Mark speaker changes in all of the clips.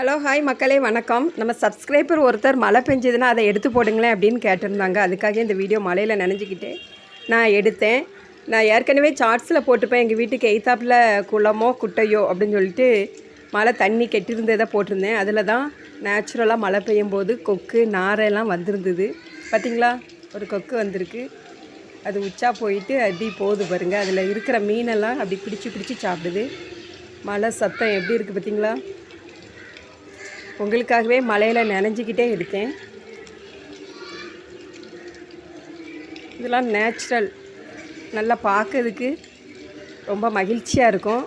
Speaker 1: Hello hi மக்களே வணக்கம். நம்ம சப்ஸ்கிரைபர் ஒருத்தர் மழை பெஞ்சதுன்னா அதை எடுத்து போடுங்களேன் அப்படின்னு கேட்டிருந்தாங்க. அதுக்காக இந்த வீடியோ மழையில் நனைஞ்சிக்கிட்டு நான் எடுத்தேன். நான் ஏற்கனவே சார்ட்ஸில் போட்டுப்பேன் எங்கள் வீட்டுக்கு எய்த்தாப்பில் குளமோ குட்டையோ அப்படின்னு சொல்லிட்டு மழை தண்ணி கெட்டிருந்ததை போட்டிருந்தேன். அதில் தான் நேச்சுரலாக மழை பெய்யும் போது கொக்கு நாரெல்லாம் வந்திருந்தது. பார்த்தீங்களா ஒரு கொக்கு வந்திருக்கு. அது உச்சா போயிட்டு அப்படி போகுது பாருங்கள் அதில் இருக்கிற மீனெல்லாம் அப்படி பிடிச்சி பிடிச்சி சாப்பிடுது. மழை சத்தம் எப்படி இருக்குது பார்த்தீங்களா உங்களுக்காகவே மழையில் நனைஞ்சிக்கிட்டே எடுத்தேன் இதெல்லாம் நேச்சுரல் நல்லா பார்க்கறதுக்கு ரொம்ப மகிழ்ச்சியாக இருக்கும்.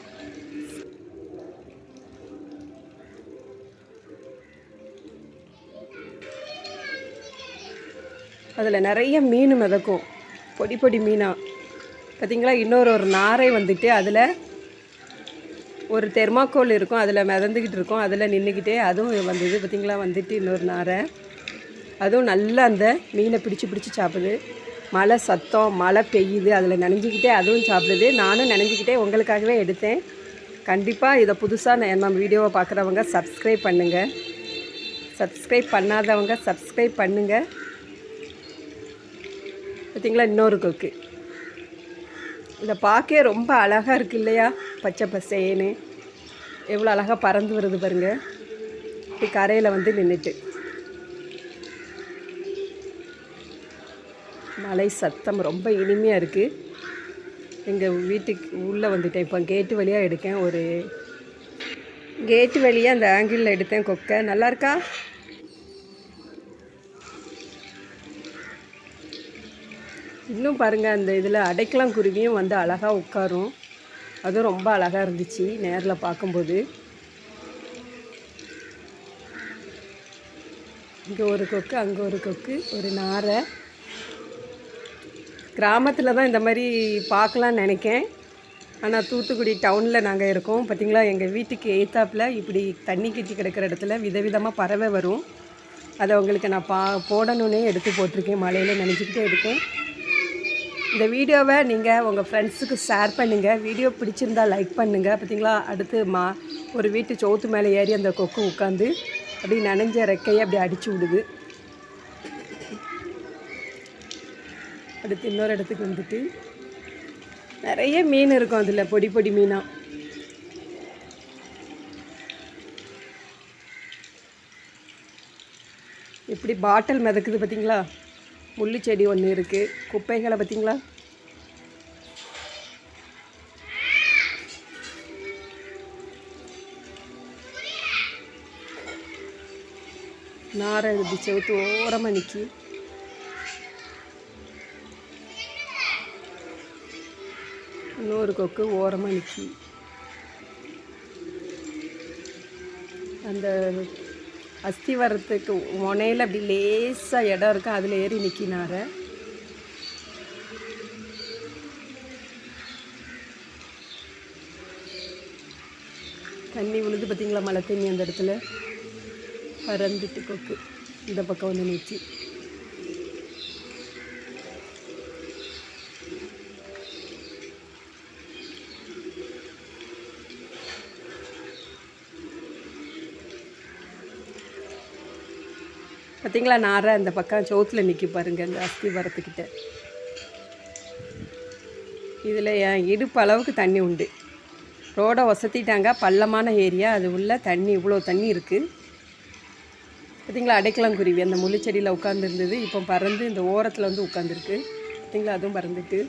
Speaker 1: அதில் நிறைய மீன் மிதக்கும். பொடி பொடி மீனாக பார்த்திங்களா இன்னொரு ஒரு நாரை வந்துட்டு அதில் ஒரு தெர்மாக்கோல் இருக்கும் அதில் மிதந்துக்கிட்டு இருக்கும் அதில் நின்றுக்கிட்டே அதுவும் வந்தது பார்த்திங்களா வந்துட்டு இன்னொரு நாரை. அதுவும் நல்லா அந்த மீனை பிடிச்சி பிடிச்சி சாப்பிடுது. மழை சத்தம் மழை பெய்யுது அதில் நினைஞ்சிக்கிட்டே அதுவும் சாப்பிடுது. நானும் நனைஞ்சிக்கிட்டே உங்களுக்காகவே எடுத்தேன். கண்டிப்பாக இதை புதுசாக நம்ம வீடியோவை பார்க்குறவங்க சப்ஸ்கிரைப் பண்ணுங்கள் சப்ஸ்கிரைப் பண்ணாதவங்க சப்ஸ்கிரைப் பண்ணுங்கள் பார்த்திங்களா இன்னொரு கொக்கு. இதை பார்க்க ரொம்ப அழகாக இருக்குது இல்லையா? பச்சை பசேன்னு எவ்வளோ அழகாக பறந்து வருது பாருங்க. இப்படி கரையில் வந்து நின்றுட்டு மலை சத்தம் ரொம்ப இனிமையாக இருக்குது எங்கள் வீட்டுக்கு உள்ளே வந்துட்டேன். இப்போ கேட்டு வழியாக எடுக்கேன். ஒரு கேட்டு வழியாக அந்த ஆங்கிளில் எடுத்தேன் கொக்கை. நல்லா இருக்கா? இன்னும் பாருங்கள் அந்த இதில் அடைக்கலாம் குருவியும் வந்து அழகாக உட்காரும். அதுவும் ரொம்ப அழகாக இருந்துச்சு நேரில் பார்க்கும்போது. இங்கே ஒரு கொக்கு அங்கே ஒரு கொக்கு ஒரு நாரை. கிராமத்தில் தான் இந்த மாதிரி பார்க்கலான்னு நினைக்கேன். ஆனால் தூத்துக்குடி டவுனில் நாங்கள் இருக்கோம். பார்த்திங்களா எங்கள் வீட்டுக்கு எய்த்தாப்பில் இப்படி தண்ணி கட்டி கிடக்கிற இடத்துல விதவிதமாக பறவை வரும். அதை உங்களுக்கு நான் பா போடணுன்னே எடுத்து போட்டிருக்கேன். மழையில் நினச்சிக்கிட்டே இருக்கேன். இந்த வீடியோவை நீங்கள் உங்கள் ஃப்ரெண்ட்ஸுக்கு ஷேர் பண்ணுங்கள் வீடியோ பிடிச்சிருந்தா லைக் பண்ணுங்கள் பார்த்தீங்களா அடுத்து மா ஒரு வீட்டு சோத்து மேலே ஏறி அந்த கொக்கு உட்காந்து அப்படி நனைஞ்ச ரெக்கையை அப்படி அடித்து விடுது. அடுத்து இன்னொரு இடத்துக்கு வந்துட்டு நிறைய மீன் இருக்கும் அதில் பொடி பொடி மீனாக எப்படி பாட்டில் மிதக்குது பார்த்தீங்களா முள்ளு செடி ஒன்று இருக்குது குப்பைகளை பார்த்தீங்களா நாரை எழுதி செவுத்து ஓரமாக நிற்கி இன்னொரு கொக்கு ஓரமாக நிற்கி அந்த அஸ்திவரத்துக்கு முனையில் அப்படி லேசாக இடம் இருக்குது அதில் ஏறி நிற்கினார் தண்ணி விழுது பார்த்தீங்களா மழை தண்ணி அந்த இடத்துல? பறந்துட்டு கொக்கு. இந்த பக்கம் வந்து நிற்கி பார்த்தீங்களா நாரை அந்த பக்கம் சோத்தில் நிற்கி பாருங்கள் இந்த அஸ்தி வரத்துக்கிட்ட. இதில் என் இடுப்பு அளவுக்கு தண்ணி உண்டு. ரோடை வசத்திட்டாங்க பள்ளமான ஏரியா. அது உள்ள தண்ணி இவ்வளோ தண்ணி இருக்குது பார்த்தீங்களா அடைக்கலாங்குருவி அந்த முள்ளுச்செடியில் உட்காந்துருந்தது இப்போ பறந்து இந்த ஓரத்தில் வந்து உட்காந்துருக்கு பார்த்தீங்களா அதுவும் பறந்துட்டு.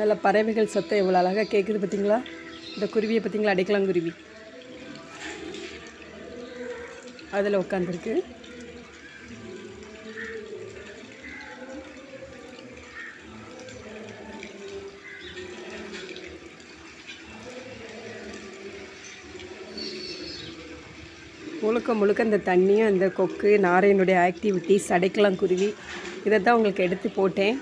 Speaker 1: நல்ல பறவைகள் சத்தம் எவ்வளோ அழகாக கேட்குது பார்த்தீங்களா இந்த குருவியை பார்த்தீங்களா அடைக்கலாங்குருவி குருவி அதில் உட்காந்துருக்கு. முழுக்க முழுக்க இந்த தண்ணியும் அந்த கொக்கு நாரையினுடைய ஆக்டிவிட்டிஸ் அடைக்கலாம் குருவி இதை தான் உங்களுக்கு எடுத்து போட்டேன்.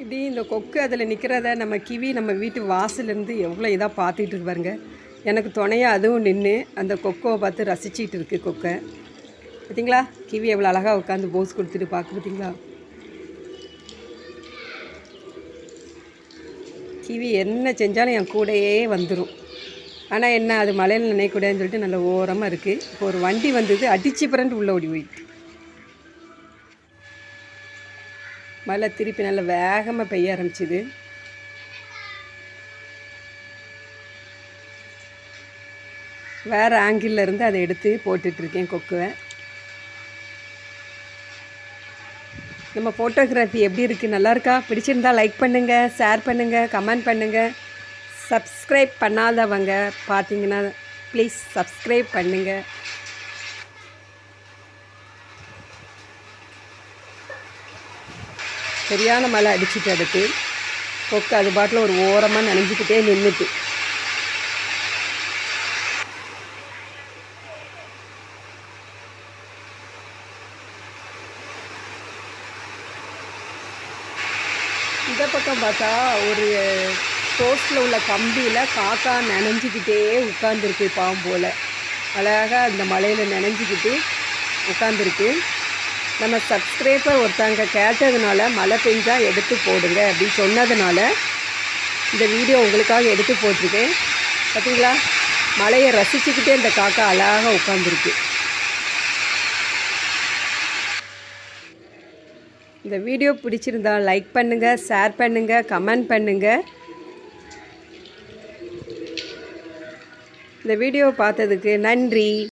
Speaker 1: இப்படி இந்த கொக்கு அதில் நிற்கிறத நம்ம கிவி நம்ம வீட்டு வாசலேருந்து எவ்வளோ இதாக பார்த்துட்டு இருப்பாருங்க எனக்கு துணையாக அதுவும் நின்று அந்த கொக்கோவை பார்த்து ரசிச்சிட்டு இருக்குது கொக்கை. பார்த்தீங்களா கிவி எவ்வளோ அழகாக உட்காந்து போஸ் கொடுத்துட்டு பார்க்க பார்த்தீங்களா கிவி என்ன செஞ்சாலும் என் கூடயே வந்துடும் ஆனால் என்ன அது மலையில் நினைக்கூடாதுன்னு சொல்லிட்டு நல்ல ஓரமாக இருக்குது இப்போ ஒரு வண்டி வந்தது அடிச்சு பிறண்டு உள்ளே ஓடி போயிட்டு. மழை திருப்பி நல்லா வேகமாக பெய்ய ஆரம்பிச்சுது. வேறு ஆங்கிளில் இருந்து அதை எடுத்து போட்டுட்ருக்கேன் கொக்குவை. நம்ம ஃபோட்டோகிராஃபி எப்படி இருக்குது நல்லாயிருக்கா பிடிச்சிருந்தா லைக் பண்ணுங்கள் ஷேர் பண்ணுங்கள் கமெண்ட் பண்ணுங்கள் சப்ஸ்கிரைப் பண்ணாதவங்க பார்த்தீங்கன்னா ப்ளீஸ் சப்ஸ்கிரைப் பண்ணுங்கள் சரியான மழை அடிச்சிட்டு அதுக்கு கொக்கு அது பாட்டில் ஒரு ஓரமாக நனைஞ்சிக்கிட்டே நின்றுட்டு இந்த பக்கம் பார்த்தா ஒரு போஸ்டில் உள்ள கம்பியில் காக்கா நனைஞ்சிக்கிட்டே உட்காந்துருக்கு பாம்போல். அழகாக அந்த மலையில் நனைஞ்சிக்கிட்டு உட்காந்துருக்கு நம்ம சப்ஸ்கிரைபர் ஒருத்தங்க கேட்டதுனால மழை பெஞ்சால் எடுத்து போடுங்க அப்படின்னு சொன்னதுனால இந்த வீடியோ உங்களுக்காக எடுத்து போட்டிருக்கேன். பார்த்தீங்களா மழையை ரசிச்சுக்கிட்டே இந்த காக்கா அழகாக உட்காந்துருக்கு இந்த வீடியோ பிடிச்சிருந்தா லைக் பண்ணுங்கள் ஷேர் பண்ணுங்கள் கமெண்ட் பண்ணுங்கள் இந்த வீடியோ பார்த்ததுக்கு நன்றி.